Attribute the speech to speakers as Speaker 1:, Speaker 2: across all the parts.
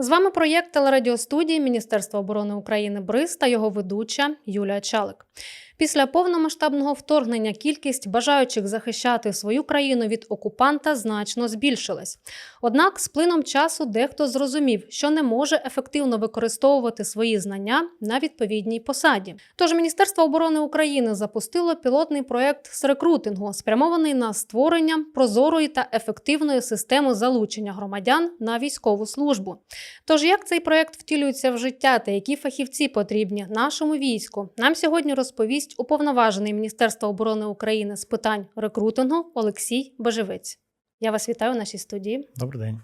Speaker 1: З вами проєкт телерадіостудії Міністерства оборони України БРИЗ та його ведуча Юлія Чалик. Після повномасштабного вторгнення кількість бажаючих захищати свою країну від окупанта значно збільшилась. Однак, з плином часу дехто зрозумів, що не може ефективно використовувати свої знання на відповідній посаді. Тож Міністерство оборони України запустило пілотний проект з рекрутингу, спрямований на створення прозорої та ефективної системи залучення громадян на військову службу. Тож як цей проект втілюється в життя та які фахівці потрібні нашому війську, нам сьогодні розповість уповноважений Міністерства оборони України з питань рекрутингу Олексій Бежевець. Я вас вітаю в нашій студії.
Speaker 2: Добрий день.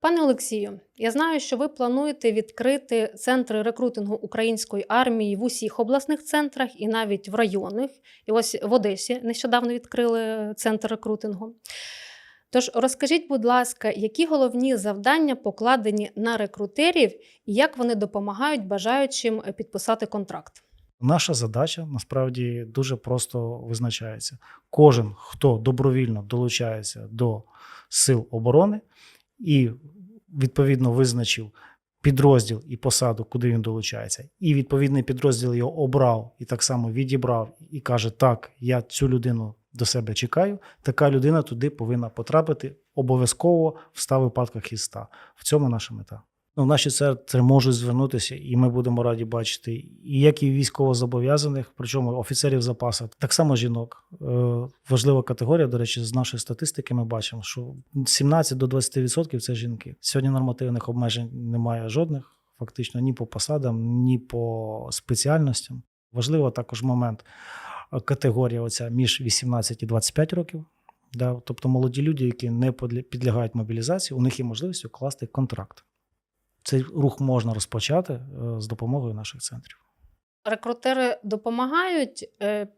Speaker 1: Пане Олексію, я знаю, що ви плануєте відкрити центри рекрутингу української армії в усіх обласних центрах і навіть в районних. І ось в Одесі нещодавно відкрили центр рекрутингу. Тож розкажіть, будь ласка, які головні завдання покладені на рекрутерів і як вони допомагають бажаючим підписати контракт?
Speaker 2: Наша задача насправді дуже просто визначається. Кожен, хто добровільно долучається до сил оборони і відповідно визначив підрозділ і посаду, куди він долучається, і відповідний підрозділ його обрав і так само відібрав, і каже: Так, я цю людину до себе чекаю. Така людина туди повинна потрапити обов'язково в 100 випадках із 100. В цьому наша мета. Ну, наші центри можуть звернутися, і ми будемо раді бачити, і як і військовозобов'язаних, причому офіцерів запасу, так само жінок. Е, важлива категорія, до речі, з нашої статистики ми бачимо, що 17 до 20% це жінки. Сьогодні нормативних обмежень немає жодних, фактично ні по посадам, ні по спеціальностям. Важливо також момент е, категорія оця між 18 і 25 років. Да, тобто молоді люди, які не підлягають мобілізації, у них є можливість укласти контракт. Цей рух можна розпочати е, з допомогою наших центрів.
Speaker 1: Рекрутери допомагають е,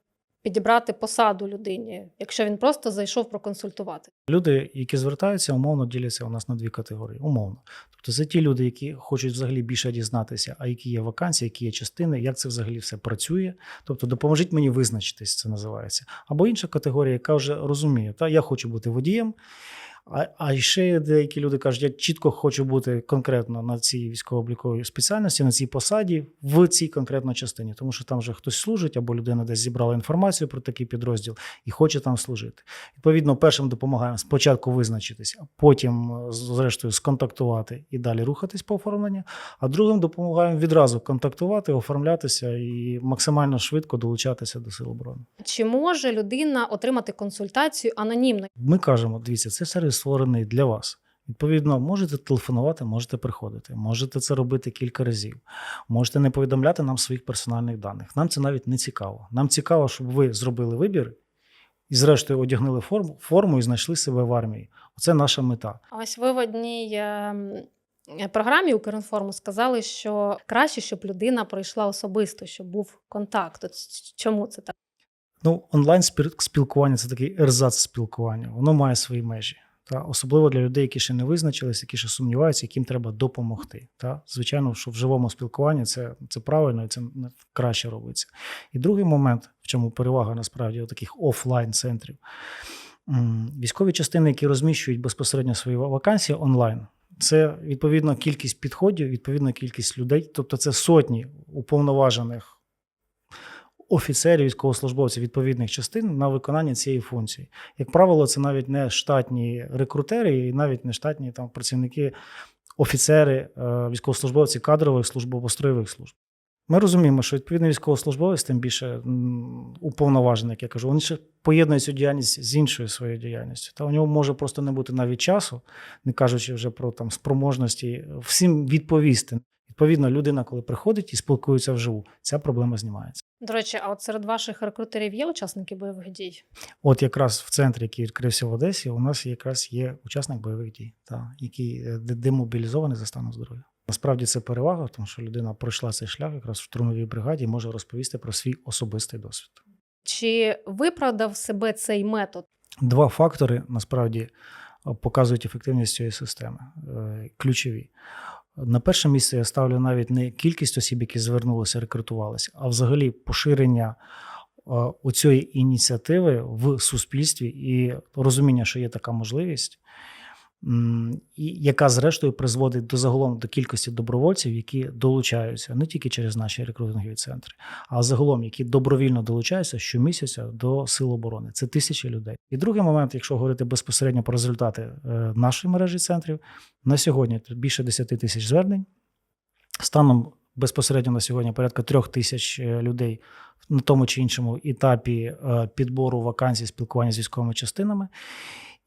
Speaker 1: підібрати посаду людині, якщо він просто зайшов проконсультувати.
Speaker 2: Люди, які звертаються, умовно діляться у нас на дві категорії. Умовно. Тобто це ті люди, які хочуть взагалі більше дізнатися, а які є вакансії, які є частини, як це взагалі все працює. Тобто, допоможіть мені визначитись, це називається. Або інша категорія, яка вже розуміє, та я хочу бути водієм. А а ще деякі люди кажуть, я чітко хочу бути конкретно на цій військово-обліковій спеціальності, на цій посаді, в цій конкретній частині, тому що там вже хтось служить, або людина десь зібрала інформацію про такий підрозділ і хоче там служити. Відповідно, першим допомагаємо спочатку визначитись, а потім, зрештою, сконтактувати і далі рухатись по оформленню. А другим допомагаємо відразу контактувати, оформлятися і максимально швидко долучатися до сил оборони.
Speaker 1: Чи може людина отримати консультацію анонімно?
Speaker 2: Ми кажемо, дивіться, це сервіс створений для вас. Відповідно, можете телефонувати, можете приходити, можете це робити кілька разів. Можете не повідомляти нам своїх персональних даних. Нам це навіть не цікаво. Нам цікаво, щоб ви зробили вибір і, зрештою, одягнули форму форму і знайшли себе в армії. Оце наша мета.
Speaker 1: Ось ви в одній ем, програмі Укрінформу сказали, що краще, щоб людина пройшла особисто, щоб був контакт. От чому це так?
Speaker 2: Ну, онлайн спілкування це такий ерзац спілкування. Воно має свої межі. Та особливо для людей, які ще не визначились, які ще сумніваються, яким треба допомогти. Та звичайно, що в живому спілкуванні це це правильно і це краще робиться. І другий момент, в чому перевага насправді таких офлайн центрів, військові частини, які розміщують безпосередньо свої вакансії онлайн. Це відповідна кількість підходів, відповідна кількість людей, тобто це сотні уповноважених офіцерів, військовослужбовців відповідних частин на виконання цієї функції. Як правило, це навіть не штатні рекрутери, і навіть не штатні там працівники, офіцери, е, військовослужбовці кадрових служб або строєвих служб. Ми розуміємо, що відповідний військовослужбовець, тим більше уповноважений, як я кажу, він ще поєднує цю діяльність з іншою своєю діяльністю. Та у нього може просто не бути навіть часу, не кажучи вже про там спроможності, всім відповісти. Відповідно, людина, коли приходить і спілкується вживу, ця проблема знімається.
Speaker 1: До речі, а от серед ваших рекрутерів є учасники бойових дій?
Speaker 2: От якраз в центрі, який відкрився в Одесі, у нас якраз є учасник бойових дій, та, який е, демобілізований за станом здоров'я. Насправді це перевага, тому що людина пройшла цей шлях якраз в штурмовій бригаді і може розповісти про свій особистий досвід.
Speaker 1: Чи виправдав себе цей метод?
Speaker 2: Два фактори насправді показують ефективність цієї системи. Е, ключові. На перше місце я ставлю навіть не кількість осіб, які звернулися, рекрутувалися, а взагалі поширення оцієї ініціативи в суспільстві і розуміння, що є така можливість. Яка зрештою призводить до загалом до кількості добровольців, які долучаються не тільки через наші рекрутингові центри, а загалом, які добровільно долучаються щомісяця до сил оборони. Це тисячі людей. І другий момент, якщо говорити безпосередньо про результати е, нашої мережі центрів, на сьогодні більше 10 тисяч звернень. Станом безпосередньо на сьогодні порядка трьох тисяч е, людей на тому чи іншому етапі е, підбору вакансій спілкування з військовими частинами.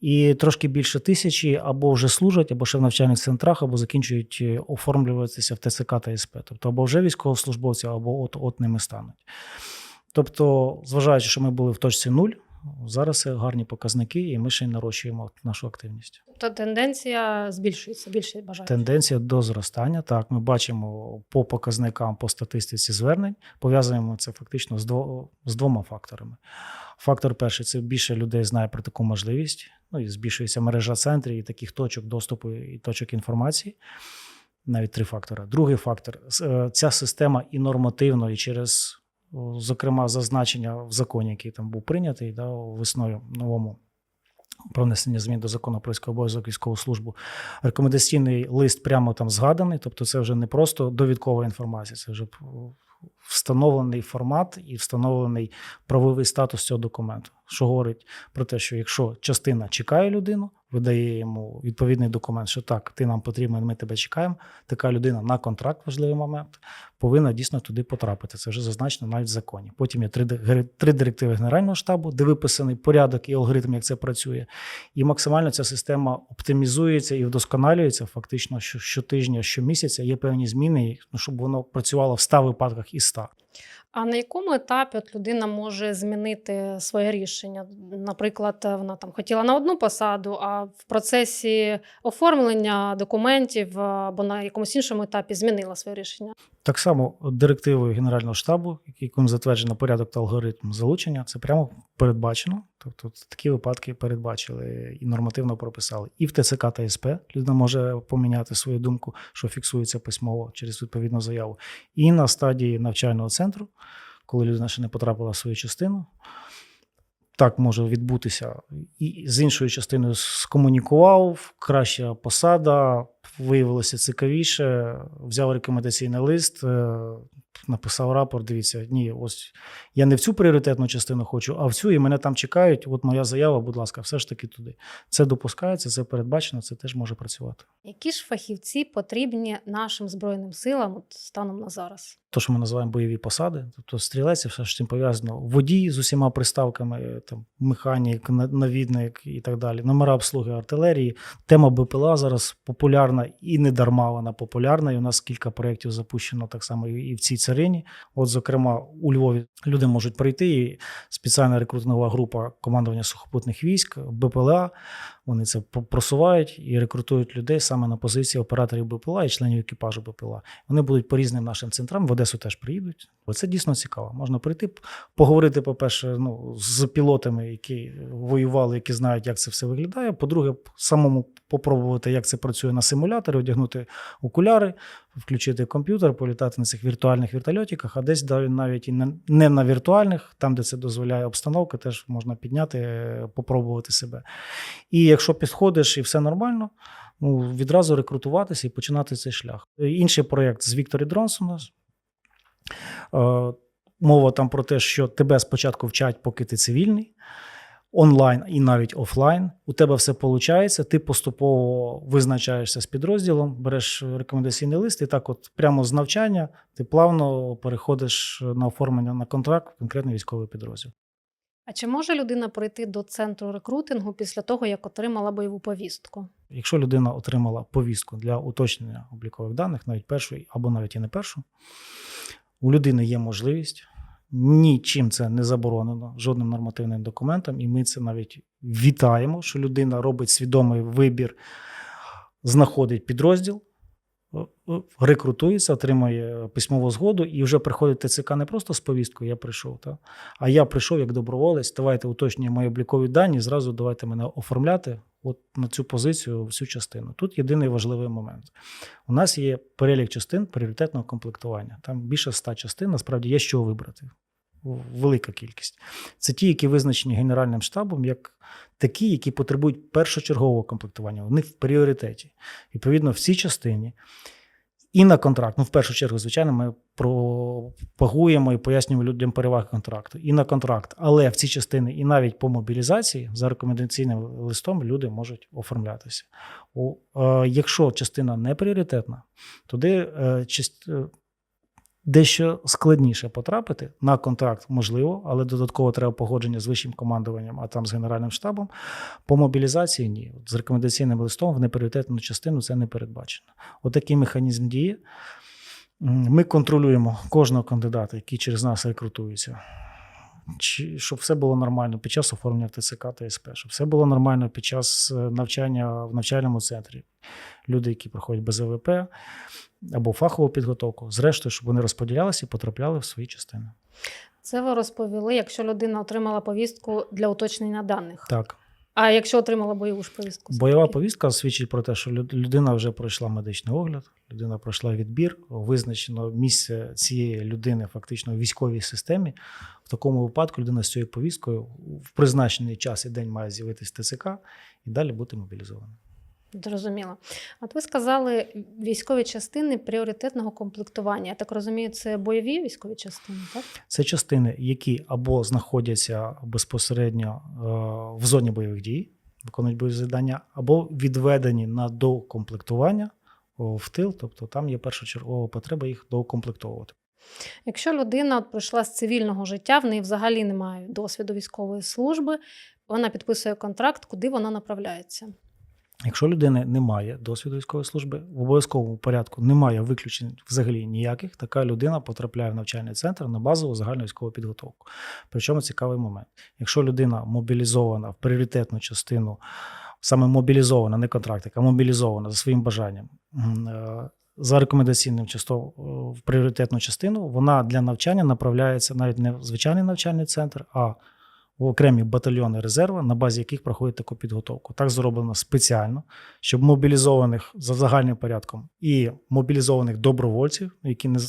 Speaker 2: І трошки більше тисячі або вже служать, або ще в навчальних центрах, або закінчують е, оформлюватися в ТЦК та СП. Тобто або вже військовослужбовці, або от, от ними стануть. Тобто, зважаючи, що ми були в точці нуль, зараз гарні показники, і ми ще й нарощуємо нашу активність.
Speaker 1: То тенденція збільшується, більше бажаючих.
Speaker 2: Тенденція до зростання. Так, ми бачимо по показникам по статистиці звернень. Пов'язуємо це фактично з, дво, з двома факторами. Фактор перший це більше людей знає про таку можливість. Ну і збільшується мережа центрів і таких точок доступу і точок інформації. Навіть три фактори. Другий фактор е, ця система і нормативно, і через, зокрема, зазначення в законі, який там був прийнятий да, весною новому про внесення змін до закону про військовий обов'язок військову службу. Рекомендаційний лист прямо там згаданий, тобто це вже не просто довідкова інформація, це вже встановлений формат і встановлений правовий статус цього документу, що говорить про те, що якщо частина чекає людину, видає йому відповідний документ, що так, ти нам потрібен, ми тебе чекаємо. Така людина на контракт, важливий момент, повинна дійсно туди потрапити. Це вже зазначено навіть в законі. Потім є три, три директиви Генерального штабу, де виписаний порядок і алгоритм, як це працює. І максимально ця система оптимізується і вдосконалюється. Фактично, що щотижня, щомісяця є певні зміни, ну, щоб воно працювало в 100 випадках із 100.
Speaker 1: А на якому етапі от людина може змінити своє рішення? Наприклад, вона там хотіла на одну посаду, а в процесі оформлення документів або на якомусь іншому етапі змінила своє рішення.
Speaker 2: Так само директивою Генерального штабу, яким затверджено порядок та алгоритм залучення, це прямо передбачено. Тобто такі випадки передбачили і нормативно прописали. І в ТЦК та СП людина може поміняти свою думку, що фіксується письмово через відповідну заяву. І на стадії навчального центру, коли людина ще не потрапила в свою частину. Так може відбутися. І з іншою частиною скомунікував, краща посада, виявилося цікавіше, взяв рекомендаційний лист, е, написав рапорт. Дивіться, ні, ось я не в цю пріоритетну частину хочу, а в цю, і мене там чекають. От моя заява, будь ласка, все ж таки туди. Це допускається, це передбачено, це теж може працювати.
Speaker 1: Які ж фахівці потрібні нашим збройним силам от станом на зараз?
Speaker 2: То, що ми називаємо бойові посади, тобто стрілець, все ж цим пов'язано. Водій з усіма приставками, там механік, навідник і так далі. Номера обслуги артилерії. Тема БПЛА зараз популярна і не дарма вона популярна. І у нас кілька проєктів запущено так само і в цій царині. От, зокрема, у Львові люди можуть прийти. і Спеціальна рекрутингова група командування сухопутних військ, БПЛА. Вони це просувають і рекрутують людей саме на позиції операторів БПЛА і членів екіпажу БПЛА. Вони будуть по різним нашим центрам. В Одесу теж приїдуть. Бо це дійсно цікаво. Можна прийти, поговорити, по-перше, ну, з пілотами, які воювали, які знають, як це все виглядає. По-друге, самому попробувати, як це працює на симуляторі, одягнути окуляри, включити комп'ютер, політати на цих віртуальних вертольотиках, а десь навіть і не на віртуальних, там, де це дозволяє обстановка, теж можна підняти, попробувати себе. І якщо підходиш і все нормально, ну, відразу рекрутуватися і починати цей шлях. Інший проєкт з Вікторі Дронсона. Е, мова там про те, що тебе спочатку вчать, поки ти цивільний, онлайн і навіть офлайн. У тебе все виходить, ти поступово визначаєшся з підрозділом, береш рекомендаційний лист, і так, от прямо з навчання, ти плавно переходиш на оформлення на контракт в конкретний військовий підрозділ.
Speaker 1: А чи може людина прийти до центру рекрутингу після того, як отримала бойову повістку?
Speaker 2: Якщо людина отримала повістку для уточнення облікових даних, навіть першу або навіть і не першу, у людини є можливість. Нічим це не заборонено, жодним нормативним документом, і ми це навіть вітаємо, що людина робить свідомий вибір, знаходить підрозділ, рекрутується, отримує письмову згоду і вже приходить ТЦК не просто з повісткою, я прийшов, та, а я прийшов як доброволець, давайте уточнюємо мої облікові дані, зразу давайте мене оформляти от на цю позицію, всю частину. Тут єдиний важливий момент. У нас є перелік частин пріоритетного комплектування. Там більше ста частин, насправді є що вибрати. Велика кількість. Це ті, які визначені Генеральним штабом як такі, які потребують першочергового комплектування. Вони в пріоритеті. Відповідно, в цій частині і на контракт. Ну, в першу чергу, звичайно, ми пропагуємо і пояснюємо людям переваги контракту. І на контракт. Але в ці частини, і навіть по мобілізації, за рекомендаційним листом люди можуть оформлятися. Е, якщо частина не пріоритетна, туди е, е, дещо складніше потрапити на контракт, можливо, але додатково треба погодження з вищим командуванням, а там з Генеральним штабом. По мобілізації ні. З рекомендаційним листом в непріоритетну частину це не передбачено. Отакий механізм діє. Ми контролюємо кожного кандидата, який через нас рекрутується. Чи, щоб все було нормально під час оформлення ТЦК та СП, щоб все було нормально під час е, навчання в навчальному центрі. Люди, які проходять без ВВП або фахову підготовку, зрештою, щоб вони розподілялися і потрапляли в свої частини.
Speaker 1: Це ви розповіли, якщо людина отримала повістку для уточнення даних.
Speaker 2: Так,
Speaker 1: А якщо отримала бойову ж повістку?
Speaker 2: бойова
Speaker 1: Скільки?
Speaker 2: повістка свідчить про те, що людина вже пройшла медичний огляд, людина пройшла відбір, визначено місце цієї людини фактично в військовій системі. В такому випадку людина з цією повісткою в призначений час і день має з'явитись ТЦК і далі бути мобілізованим.
Speaker 1: Зрозуміло. От ви сказали військові частини пріоритетного комплектування. Я так розумію, це бойові військові частини, так?
Speaker 2: Це частини, які або знаходяться безпосередньо е, в зоні бойових дій, виконують бойові завдання, або відведені на доукомплектування о, в тил, тобто там є першочергова потреба їх доукомплектовувати.
Speaker 1: Якщо людина от прийшла з цивільного життя, в неї взагалі немає досвіду військової служби, вона підписує контракт, куди вона направляється.
Speaker 2: Якщо людини немає досвіду військової служби, в обов'язковому порядку немає виключень взагалі ніяких, така людина потрапляє в навчальний центр на базову загальну військову підготовку. Причому цікавий момент. Якщо людина мобілізована в пріоритетну частину, саме мобілізована, не контрактик, а мобілізована за своїм бажанням. е, За рекомендаційним часто в пріоритетну частину вона для навчання направляється навіть не в звичайний навчальний центр, а в окремі батальйони резерву, на базі яких проходить таку підготовку. Так зроблено спеціально, щоб мобілізованих за загальним порядком і мобілізованих добровольців, які не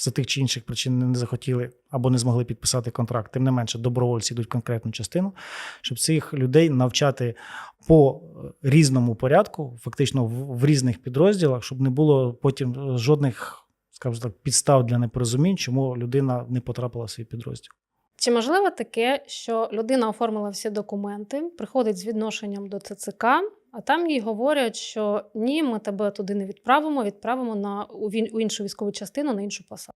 Speaker 2: за тих чи інших причин не захотіли або не змогли підписати контракт, тим не менше добровольці йдуть в конкретну частину, щоб цих людей навчати по е, різному порядку, фактично в, в різних підрозділах, щоб не було потім е, жодних, скажімо так, підстав для непорозумінь, чому людина не потрапила в свій підрозділ.
Speaker 1: Чи можливо таке, що людина оформила всі документи, приходить з відношенням до ЦЦК, а там їй говорять, що ні, ми тебе туди не відправимо, відправимо на у, іншу військову частину на іншу посаду.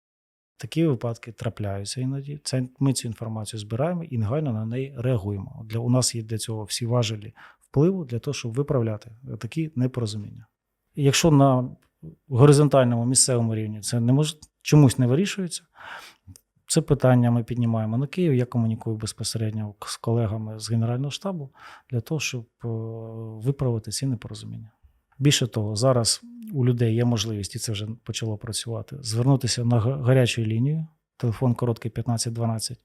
Speaker 2: Такі випадки трапляються іноді. Це ми цю інформацію збираємо і негайно на неї реагуємо. Для у нас є для цього всі важелі впливу для того, щоб виправляти такі непорозуміння. Якщо на горизонтальному місцевому рівні це не мож... чомусь не вирішується, це питання ми піднімаємо на Київ. Я комунікую безпосередньо з колегами з Генерального штабу для того, щоб е, виправити ці непорозуміння. Більше того, зараз у людей є можливість, і це вже почало працювати, звернутися на гарячу лінію, телефон короткий 1512,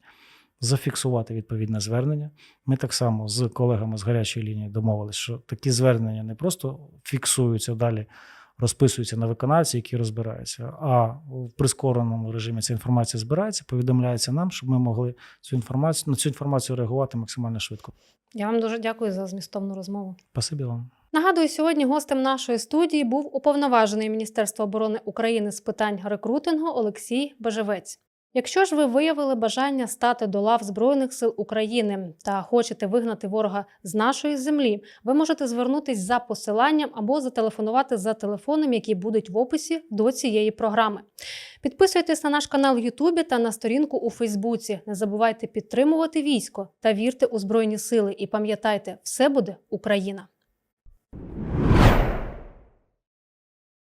Speaker 2: зафіксувати відповідне звернення. Ми так само з колегами з гарячої лінії домовилися, що такі звернення не просто фіксуються далі, розписуються на виконавці, які розбираються, а в прискореному режимі ця інформація збирається, повідомляється нам, щоб ми могли цю інформацію на цю інформацію реагувати максимально швидко.
Speaker 1: Я вам дуже дякую за змістовну розмову.
Speaker 2: Спасибі вам.
Speaker 1: Нагадую, сьогодні гостем нашої студії був уповноважений Міністерства оборони України з питань рекрутингу Олексій Бежевець. Якщо ж ви виявили бажання стати до лав Збройних сил України та хочете вигнати ворога з нашої землі, ви можете звернутись за посиланням або зателефонувати за телефоном, які будуть в описі до цієї програми. Підписуйтесь на наш канал в Ютубі та на сторінку у Фейсбуці. Не забувайте підтримувати військо та вірте у Збройні Сили. І пам'ятайте, все буде Україна!